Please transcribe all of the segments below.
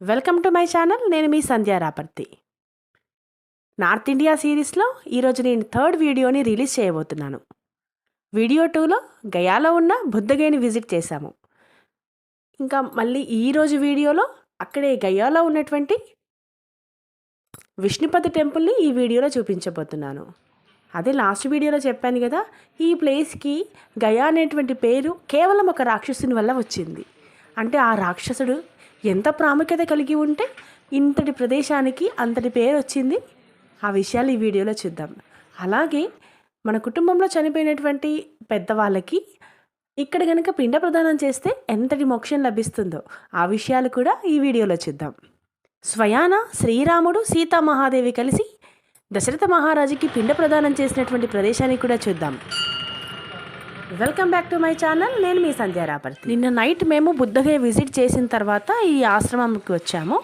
Welcome to my channel. నేను మీ Sandhya Raparthi. North India సిరీస్లో ఈరోజు నేను థర్డ్ వీడియోని రిలీజ్ చేయబోతున్నాను. వీడియో టూలో గయాలో ఉన్న బుద్ధగయని విజిట్ చేశాము. ఇంకా మళ్ళీ ఈరోజు వీడియోలో అక్కడే గయాలో ఉన్నటువంటి విష్ణుపతి టెంపుల్ని ఈ వీడియోలో చూపించబోతున్నాను. అదే లాస్ట్ వీడియోలో చెప్పాను కదా ఈ ప్లేస్కి గయా అనేటువంటి పేరు కేవలం ఒక రాక్షసుని వల్ల వచ్చింది. అంటే ఆ రాక్షసుడు ఎంత ప్రాముఖ్యత కలిగి ఉంటే ఇంతటి ప్రదేశానికి అంతటి పేరు వచ్చింది. ఆ విషయాలు ఈ వీడియోలో చూద్దాం. అలాగే మన కుటుంబంలో చనిపోయినటువంటి పెద్దవాళ్ళకి ఇక్కడ కనుక పిండ ప్రదానం చేస్తే ఎంతటి మోక్షం లభిస్తుందో ఆ విషయాలు కూడా ఈ వీడియోలో చూద్దాం. స్వయాన శ్రీరాముడు సీతామహాదేవి కలిసి దశరథ మహారాజుకి పిండ ప్రదానం చేసినటువంటి ప్రదేశాన్ని కూడా చూద్దాం. Welcome back to my channel. నేను మీ సంధ్య రాపర్తి. నిన్న నైట్ మేము బుద్ధగే విజిట్ చేసిన తర్వాత ఈ ఆశ్రమంకి వచ్చాము.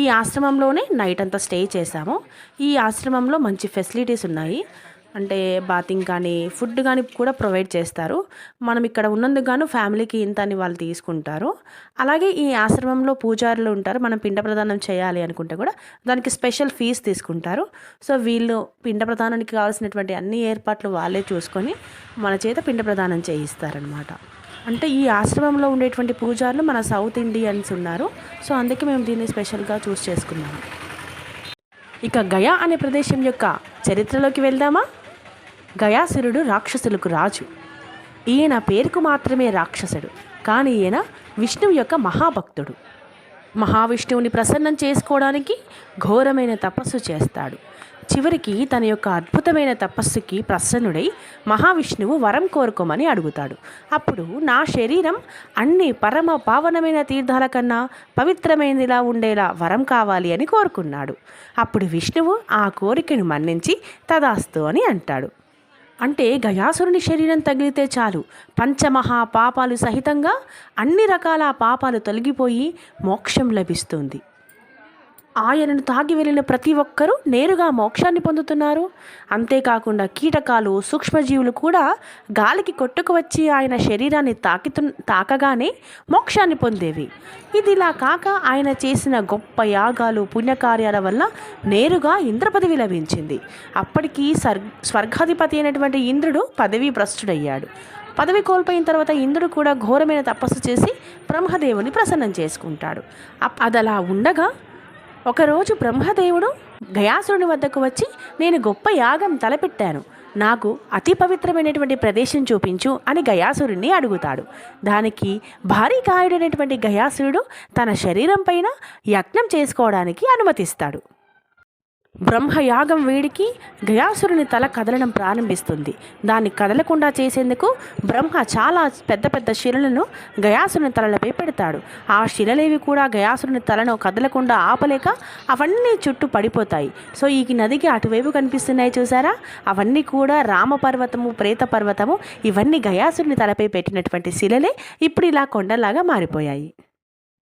ఈ ఆశ్రమంలోనే నైట్ అంతా స్టే చేశాము. ఈ ఆశ్రమంలో మంచి ఫెసిలిటీస్ ఉన్నాయి. అంటే బాతింగ్ కానీ ఫుడ్ కానీ కూడా ప్రొవైడ్ చేస్తారు. మనం ఇక్కడ ఉన్నందుకు గాను ఫ్యామిలీకి ఇంత అని వాళ్ళు తీసుకుంటారు. అలాగే ఈ ఆశ్రమంలో పూజారులు ఉంటారు. మనం పిండ ప్రదానం చేయాలి అనుకుంటే కూడా దానికి స్పెషల్ ఫీజు తీసుకుంటారు. సో వీళ్ళు పిండ ప్రదానానికి కావాల్సినటువంటి అన్ని ఏర్పాట్లు వాళ్ళే చూసుకొని మన చేత పిండ ప్రదానం చేయిస్తారనమాట అంటే ఈ ఆశ్రమంలో ఉండేటువంటి పూజారులు మన సౌత్ ఇండియన్స్ ఉన్నారు. సో అందుకే మేము దీన్ని స్పెషల్గా చూస్ చేసుకున్నాము. ఇక గయా అనే ప్రదేశం యొక్క చరిత్రలోకి వెళ్దామా? గయాసురుడు రాక్షసులకు రాజు. ఈయన పేరుకు మాత్రమే రాక్షసుడు కానీ ఈయన విష్ణువు యొక్క మహాభక్తుడు. మహావిష్ణువుని ప్రసన్నం చేసుకోవడానికి ఘోరమైన తపస్సు చేస్తాడు. చివరికి తన యొక్క అద్భుతమైన తపస్సుకి ప్రసన్నుడై మహావిష్ణువు వరం కోరుకోమని అడుగుతాడు. అప్పుడు నా శరీరం అన్ని పరమ పావనమైన తీర్థాల కన్నా పవిత్రమైనదిలా ఉండేలా వరం కావాలి అని కోరుకున్నాడు. అప్పుడు విష్ణువు ఆ కోరికను మన్నించి తదాస్తు అని అంటాడు. అంటే గయాసురుని శరీరం తగిలితే చాలు. పంచమహా పాపాలు సహితంగా అన్ని రకాల పాపాలు తొలగిపోయి మోక్షం లభిస్తుంది. ఆయనను తాగి వెళ్ళిన ప్రతి ఒక్కరూ నేరుగా మోక్షాన్ని పొందుతున్నారు. అంతేకాకుండా కీటకాలు సూక్ష్మజీవులు కూడా గాలికి కొట్టుకు వచ్చి ఆయన శరీరాన్ని తాకితు తాకగానే మోక్షాన్ని పొందేవి. ఇదిలా కాక ఆయన చేసిన గొప్ప యాగాలు పుణ్యకార్యాల వల్ల నేరుగా ఇంద్ర పదవి లభించింది. అప్పటికి సర్ స్వర్గాధిపతి అయినటువంటి ఇంద్రుడు పదవీ భ్రష్టుడయ్యాడు. పదవి కోల్పోయిన తర్వాత ఇంద్రుడు కూడా ఘోరమైన తపస్సు చేసి బ్రహ్మదేవుని ప్రసన్నం చేసుకుంటాడు. అప్- అది అలా ఉండగా ఒకరోజు బ్రహ్మదేవుడు గయాసురుని వద్దకు వచ్చి నేను గొప్ప యాగం తలపెట్టాను. నాకు అతి పవిత్రమైనటువంటి ప్రదేశం చూపించు అని గయాసురుణ్ణి అడుగుతాడు. దానికి భారీ కాయుడైనటువంటి గయాసురుడు తన శరీరం పైన యజ్ఞం చేసుకోవడానికి అనుమతిస్తాడు. బ్రహ్మయాగం వేడికి గయాసురుని తల కదలడం ప్రారంభిస్తుంది. దాన్ని కదలకుండా చేసేందుకు బ్రహ్మ చాలా పెద్ద పెద్ద శిలలను గయాసురుని తలలపై పెడతాడు. ఆ శిలలేవి కూడా గయాసురుని తలను కదలకుండా ఆపలేక అవన్నీ చుట్టూ పడిపోతాయి. సో ఈ నదికి అటువైపు కనిపిస్తున్నాయి చూసారా? అవన్నీ కూడా రామపర్వతము ప్రేత పర్వతము ఇవన్నీ గయాసురుని తలపై పెట్టినటువంటి శిలలే. ఇప్పుడు ఇలా కొండలాగా మారిపోయాయి.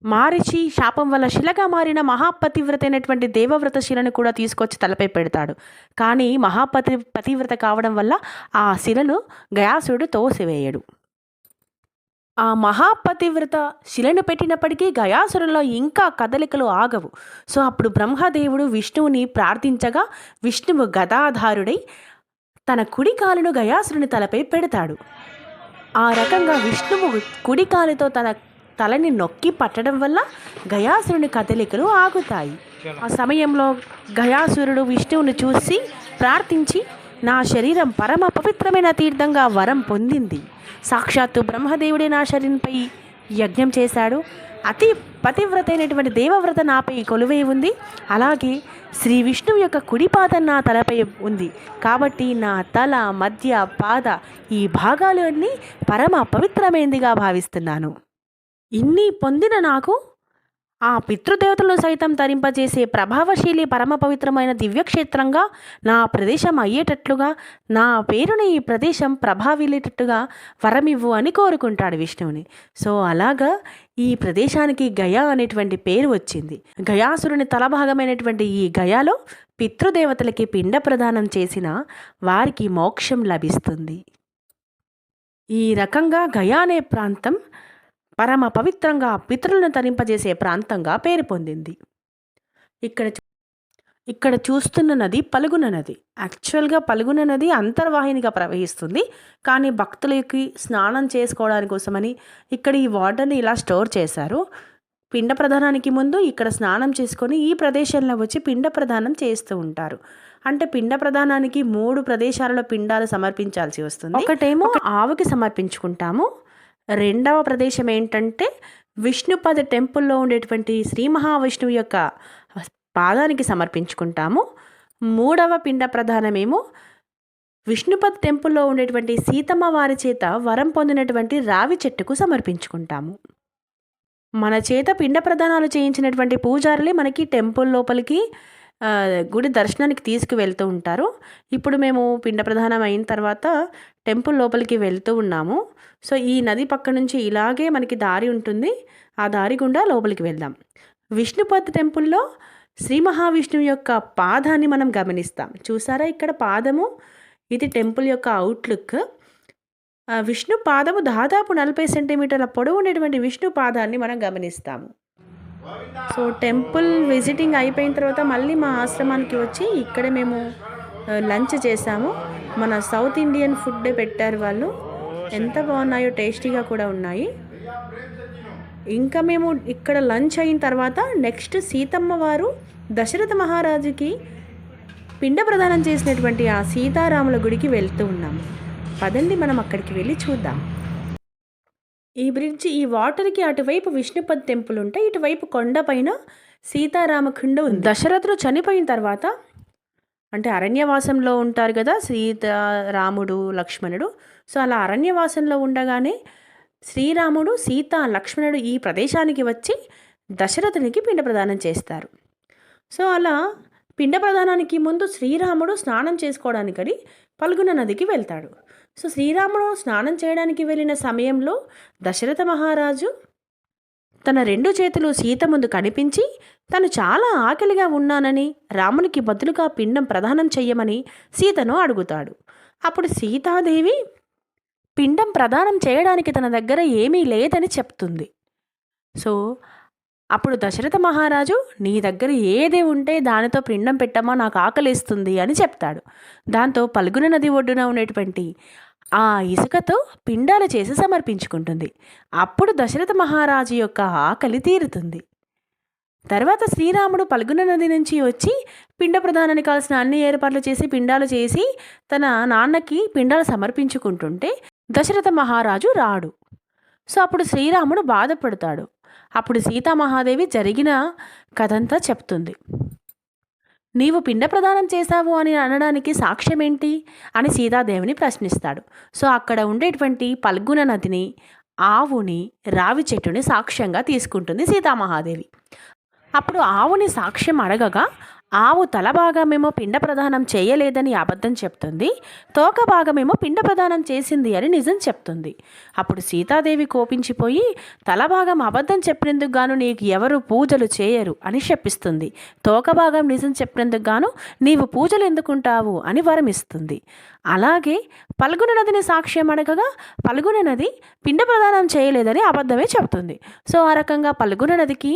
మారిచి శాపం వల్ల శిలగా మారిన మహాపతివ్రత అయినటువంటి దేవవ్రత శిలను కూడా తీసుకొచ్చి తలపై పెడతాడు. కానీ మహాపతి పతివ్రత కావడం వల్ల ఆ శిలను గయాసుడు తోసివేయడు. ఆ మహాపతివ్రత శిలను పెట్టినప్పటికీ గయాసురులో ఇంకా కదలికలు ఆగవు. సో అప్పుడు బ్రహ్మదేవుడు విష్ణువుని ప్రార్థించగా విష్ణువు గదాధారుడై తన కుడి కాలును గయాసురుని తలపై పెడతాడు. ఆ రకంగా విష్ణువు కుడికాలుతో తన తలని నొక్కి పట్టడం వల్ల గయాసురుని కదలికలు ఆగుతాయి. ఆ సమయంలో గయాసురుడు విష్ణువుని చూసి ప్రార్థించి నా శరీరం పరమ పవిత్రమైన తీర్థంగా వరం పొందింది. సాక్షాత్తు బ్రహ్మదేవుడే నా శరీరంపై యజ్ఞం చేశాడు. అతి పతివ్రత అయినటువంటి దేవవ్రత నాపై కొలువై ఉంది. అలాగే శ్రీ విష్ణువు యొక్క కుడిపాద నా తలపై ఉంది. కాబట్టి నా తల మధ్య పాద ఈ భాగాలన్నీ పరమ పవిత్రమైనదిగా భావిస్తున్నాను. ఇన్ని పొందిన నాకు ఆ పితృదేవతలను సైతం తరింపజేసే ప్రభావశీలి పరమ పవిత్రమైన దివ్యక్షేత్రంగా నా ప్రదేశం అయ్యేటట్లుగా నా పేరుని ఈ ప్రదేశం ప్రభావిల్లేటట్టుగా వరమివ్వు అని కోరుకుంటాడు విష్ణువుని. సో అలాగా ఈ ప్రదేశానికి గయా అనేటువంటి పేరు వచ్చింది. గయాసురుని తలభాగమైనటువంటి ఈ గయాలో పితృదేవతలకి పిండ ప్రదానం చేసిన వారికి మోక్షం లభిస్తుంది. ఈ రకంగా గయా అనే ప్రాంతం పరమ పవిత్రంగా పితరులను తరింపజేసే ప్రాంతంగా పేరు పొందింది. ఇక్కడ ఇక్కడ చూస్తున్న నది పలుగున నది. యాక్చువల్గా పలుగున నది అంతర్వాహినిగా ప్రవహిస్తుంది. కానీ భక్తులకి స్నానం చేసుకోవడానికి కోసమని ఇక్కడ ఈ వాటర్ని ఇలా స్టోర్ చేశారు. పిండ ప్రధానానికి ముందు ఇక్కడ స్నానం చేసుకొని ఈ ప్రదేశంలో వచ్చి పిండ ప్రదానం చేస్తూ ఉంటారు. అంటే పిండ ప్రదానానికి మూడు ప్రదేశాలలో పిండాలు సమర్పించాల్సి వస్తుంది. ఒకటేమో ఆవుకి సమర్పించుకుంటాము. రెండవ ప్రదేశం ఏంటంటే విష్ణుపద టెంపుల్లో ఉండేటువంటి శ్రీ మహావిష్ణువు యొక్క పాదానికి సమర్పించుకుంటాము. మూడవ పిండ ప్రధానమేమో విష్ణుపద్ టెంపుల్లో ఉండేటువంటి సీతమ్మ వారి చేత వరం పొందినటువంటి రావి చెట్టుకు సమర్పించుకుంటాము. మన చేత పిండ ప్రదానాలు చేయించినటువంటి పూజారులే మనకి టెంపుల్ లోపలికి గుడి దర్శనానికి తీసుకువెళ్తూ ఉంటారు. ఇప్పుడు మేము పిండ ప్రధానం అయిన తర్వాత టెంపుల్ లోపలికి వెళ్తూ ఉన్నాము. సో ఈ నది పక్క నుంచి ఇలాగే మనకి దారి ఉంటుంది. ఆ దారి గుండా లోపలికి వెళ్దాం. విష్ణుపద్ టెంపుల్లో శ్రీ మహావిష్ణువు యొక్క పాదాన్ని మనం గమనిస్తాం. చూసారా ఇక్కడ పాదము? ఇది టెంపుల్ యొక్క అవుట్లుక్. విష్ణు పాదము దాదాపు నలభై సెంటీమీటర్ల పొడవు ఉన్నటువంటి విష్ణు పాదాన్ని మనం గమనిస్తాము. సో టెంపుల్ విజిటింగ్ అయిపోయిన తర్వాత మళ్ళీ మా ఆశ్రమానికి వచ్చి ఇక్కడ మేము లంచ్ చేసాము. మన సౌత్ ఇండియన్ ఫుడ్ పెట్టారు వాళ్ళు. ఎంత బాగున్నాయో టేస్టీగా కూడా ఉన్నాయి. ఇంకా మేము ఇక్కడ లంచ్ అయిన తర్వాత నెక్స్ట్ సీతమ్మ వారు దశరథ మహారాజుకి పిండ ప్రదానం చేసినటువంటి ఆ సీతారాముల గుడికి వెళ్తూ ఉన్నాము పదండి మనం అక్కడికి వెళ్ళి చూద్దాం. ఈ బ్రిడ్జ్ ఈ వాటర్కి అటువైపు విష్ణుపద్ టెంపుల్ ఉంటే ఇటువైపు కొండపైన సీతారామకుండ ఉంది. దశరథుడు చనిపోయిన తర్వాత అంటే అరణ్యవాసంలో ఉంటారు కదా సీతారాముడు లక్ష్మణుడు. సో అలా అరణ్యవాసంలో ఉండగానే శ్రీరాముడు సీత లక్ష్మణుడు ఈ ప్రదేశానికి వచ్చి దశరథునికి పిండ ప్రదానం చేస్తారు. సో అలా పిండ ప్రదానానికి ముందు శ్రీరాముడు స్నానం చేసుకోవడానికని పల్గొన నదికి వెళ్తాడు. సో శ్రీరాముడు స్నానం చేయడానికి వెళ్ళిన సమయంలో దశరథ మహారాజు తన రెండు చేతులు సీత ముందు కనిపించి తను చాలా ఆకలిగా ఉన్నానని రామునికి బదులుగా పిండం ప్రదానం చెయ్యమని సీతను అడుగుతాడు. అప్పుడు సీతాదేవి పిండం ప్రదానం చేయడానికి తన దగ్గర ఏమీ లేదని చెప్తుంది. సో అప్పుడు దశరథ మహారాజు నీ దగ్గర ఏది ఉంటే దానితో పిండం పెట్టమా నాకు ఆకలిస్తుంది అని చెప్తాడు. దాంతో పల్గున నది ఒడ్డున ఉన్నటువంటి ఆ ఇసుకతో పిండాలు చేసి సమర్పించుకుంటుంది. అప్పుడు దశరథ మహారాజు యొక్క ఆకలి తీరుతుంది. తర్వాత శ్రీరాముడు పల్గున నది నుంచి వచ్చి పిండ ప్రధానానికి కావాల్సిన అన్ని ఏర్పాట్లు చేసి పిండాలు చేసి తన నాన్నకి పిండాలు సమర్పించుకుంటుంటే దశరథ మహారాజు రాడు. సో అప్పుడు శ్రీరాముడు బాధపడతాడు. అప్పుడు సీతామహాదేవి జరిగిన కథంతా చెప్తుంది. నీవు పిండ ప్రదానం చేశావు అని అనడానికి సాక్ష్యం ఏంటి అని సీతాదేవిని ప్రశ్నిస్తాడు. సో అక్కడ ఉండేటువంటి పల్గున నదిని ఆవుని రావి చెట్టుని సాక్ష్యంగా తీసుకుంటుంది సీతామహాదేవి అప్పుడు ఆవుని సాక్ష్యం అడగగా ఆవు తల భాగమేమో పిండ ప్రదానం చేయలేదని అబద్ధం చెప్తుంది తోక భాగమేమో పిండ ప్రదానం చేసింది అని నిజం చెప్తుంది. అప్పుడు సీతాదేవి కోపించిపోయి తల భాగం అబద్ధం చెప్పినందుకు గాను నీకు ఎవరు పూజలు చేయరు అని శపిస్తుంది. తోక భాగం నిజం చెప్పినందుకు గాను నీవు పూజలు ఎందుకుంటావు అని వరమిస్తుంది. అలాగే పల్గున నదిని సాక్ష్యం అడగగా పల్గున నది పిండ ప్రదానం చేయలేదని అబద్ధమే చెప్తుంది. సో ఆ రకంగా పల్గున నదికి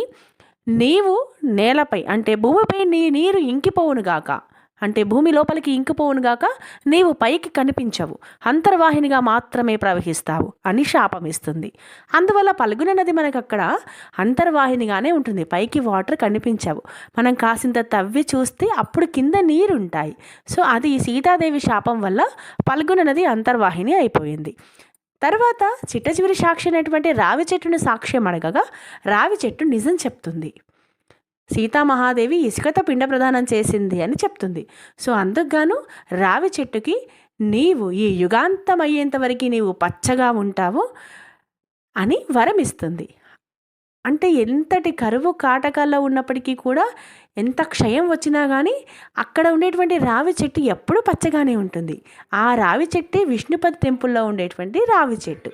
నీవు నేలపై అంటే భూమిపై నీ నీరు ఇంకిపోవునుగాక అంటే భూమి లోపలికి ఇంకిపోవునుగాక నీవు పైకి కనిపించవు. అంతర్వాహినిగా మాత్రమే ప్రవహిస్తావు అని శాపమిస్తుంది. అందువల్ల పల్గున నది మనకు అక్కడ అంతర్వాహినిగానే ఉంటుంది. పైకి వాటర్ కనిపించవు. మనం కాసింత తవ్వి చూస్తే అప్పుడు కింద నీరు ఉంటాయి సో అది సీతాదేవి శాపం వల్ల పల్గున నది అంతర్వాహిని అయిపోయింది. తర్వాత చిట్టచివరి సాక్షి అయినటువంటి రావి చెట్టుని సాక్ష్యం అడగగా రావి చెట్టు నిజం చెప్తుంది. సీతామహాదేవి ఇసుకతో పిండ ప్రదానం చేసింది అని చెప్తుంది. సో అందుకుగాను రావి చెట్టుకి నీవు ఈ యుగాంతం అయ్యేంత వరకు నీవు పచ్చగా ఉంటావు అని వరం ఇస్తుంది అంటే ఎంతటి కరువు కాటకాల్లో ఉన్నప్పటికీ కూడా ఎంత క్షయం వచ్చినా కానీ అక్కడ ఉండేటువంటి రావి చెట్టు ఎప్పుడూ పచ్చగానే ఉంటుంది. ఆ రావి చెట్టే విష్ణుపతి టెంపుల్లో ఉండేటువంటి రావి చెట్టు.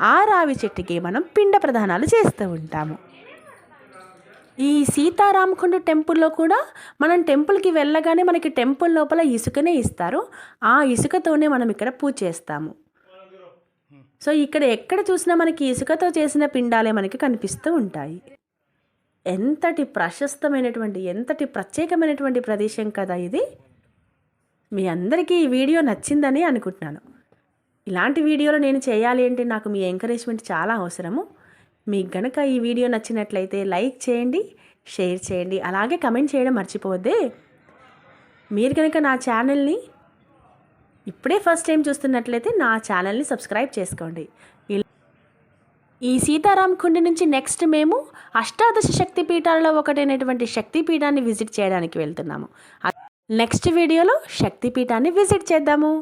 ఆ రావి చెట్టుకి మనం పిండ ప్రదానాలు చేస్తూ ఉంటాము. ఈ సీతారామకుండ టెంపుల్లో కూడా మనం టెంపుల్కి వెళ్ళగానే మనకి టెంపుల్ లోపల ఇసుకనే ఇస్తారు. ఆ ఇసుకతోనే మనం ఇక్కడ పూజ చేస్తాము. సో ఇక్కడ ఎక్కడ చూసినా మనకి ఇసుకతో చేసిన పిండాలే మనకి కనిపిస్తూ ఉంటాయి. ఎంతటి ప్రశస్తమైనటువంటి ఎంతటి ప్రత్యేకమైనటువంటి ప్రదేశం కదా ఇది. మీ అందరికీ ఈ వీడియో నచ్చిందని అనుకుంటున్నాను. ఇలాంటి వీడియోలు నేను చేయాలి అంటే నాకు మీ ఎంకరేజ్మెంట్ చాలా అవసరము. మీకు గనక ఈ వీడియో నచ్చినట్లయితే లైక్ చేయండి షేర్ చేయండి అలాగే కమెంట్ చేయడం మర్చిపోవద్దే. మీరు కనుక నా ఛానల్ని ఇప్పుడే ఫస్ట్ టైం చూస్తున్నట్లయితే నా ఛానల్ని సబ్స్క్రైబ్ చేసుకోండి. ఈ సీతారాం కుండి నుంచి నెక్స్ట్ మేము అష్టాదశ శక్తి పీఠాలలో ఒకటైనటువంటి శక్తిపీఠాన్ని విజిట్ చేయడానికి వెళ్తున్నాము. నెక్స్ట్ వీడియోలో శక్తి పీఠాన్ని విజిట్ చేద్దాము.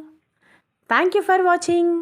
Thank you for watching